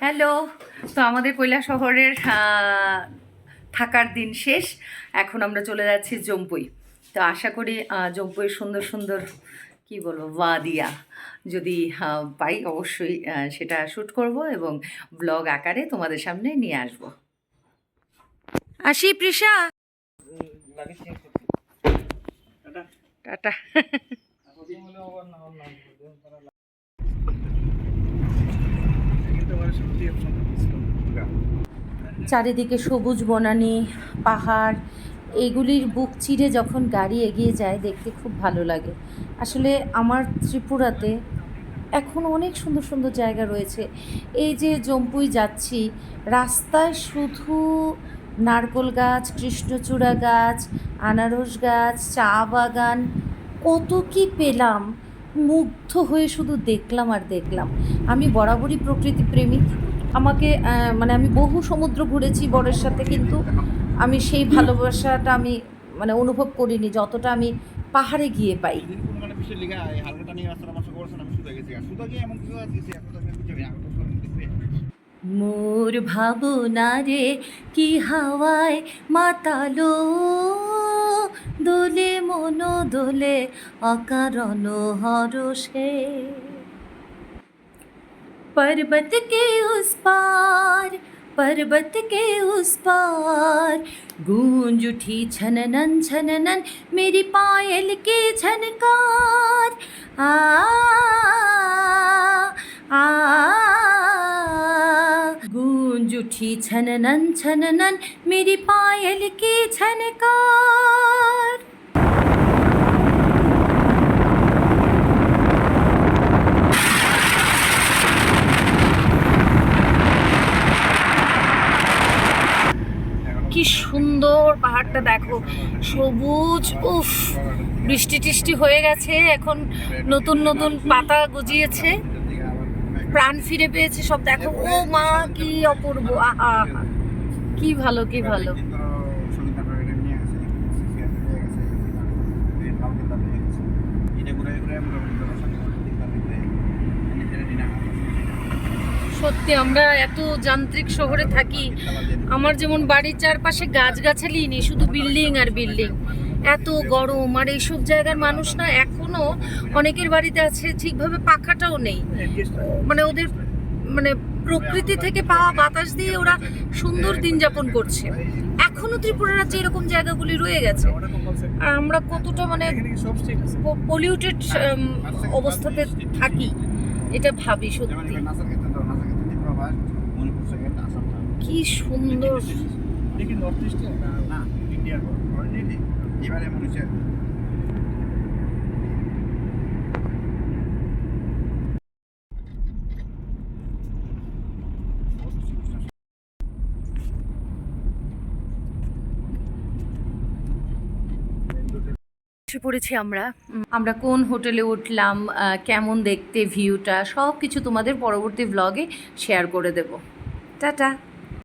Hello তো আমাদের কৈলা শহরের থাকার দিন শেষ। এখন আমরা চলে যাচ্ছি জম্পুই। তো আশা করি আহ, জম্পুইয়ের সুন্দর সুন্দর কি বলব ওয়াদিয়া যদি পাই অবশ্যই সেটা শ্যুট করব এবং ব্লগ আকারে তোমাদের সামনে নিয়ে আসব। আসি প্রিশা। টাটা। চারিদিকে সবুজ বনানি পাহাড় এগুলির বুক চিরে যখন গাড়ি এগিয়ে যায় দেখতে খুব ভালো লাগে। আসলে আমার ত্রিপুরাতে এখন অনেক সুন্দর সুন্দর জায়গা রয়েছে। এই যে জম্পুই যাচ্ছি রাস্তায় শুধু নারকোল গাছ কৃষ্ণচূড়া গাছ আনারস গাছ চা বাগান কত কি পেলাম। মুগ্ধ হয়ে শুধু দেখলাম আর দেখলাম। আমি বরাবরই প্রকৃতি প্রেমিক আমাকে মানে আমি বহু সমুদ্র ঘুরেছি বরের সাথে কিন্তু আমি সেই ভালোবাসাটা আমি মানে অনুভব করিনি যতটা আমি পাহাড়ে গিয়ে পাই। মানে মোর ভাবনা রে কি হাওয়ায় মাতালো? দোলে মন দোলে অকারণ হরষে पर्वत के उस पार पर्वत के उस पार गूंज उठी छननन छननन मेरी पायल के झनकार आ आ गूंज उठी छननन छननन मेरी पायल की झनकार কি সুন্দর পাহাড়টা দেখো সবুজ উফ বৃষ্টি টিষ্টি হয়ে গেছে এখন নতুন নতুন পাতা গজিয়েছে প্রাণ ফিরে পেয়েছে, সব দেখো। ও মা, কি অপূর্ব, আহা। কি ভালো কি ভালো। সত্যি, আমরা এত যান্ত্রিক শহরে থাকি। আমার যেমন বাড়ির চারপাশে গাছগাছালি নেই, শুধু বিল্ডিং আর বিল্ডিং। এত গরম, আর এইসব জায়গার মানুষ না এখনও অনেকের বাড়িতে আছে, ঠিকভাবে পাখাটাও নেই। মানে ওদের মানে প্রকৃতি থেকে পাওয়া বাতাস দিয়ে ওরা সুন্দর দিন যাপন করছে। এখনও ত্রিপুরা রাজ্যে এরকম জায়গাগুলি রয়ে গেছে। আর আমরা কতটা মানে পলিউটেড অবস্থাতে থাকি, এটা ভাবি সত্যি। কি সুন্দর। এবারে হচ্ছে এসে পড়েছি আমরা। আমরা কোন হোটেলে উঠলাম আহ, কেমন দেখতে ভিউটা সব কিছু তোমাদের পরবর্তী ব্লগে শেয়ার করে দেব। টাটা।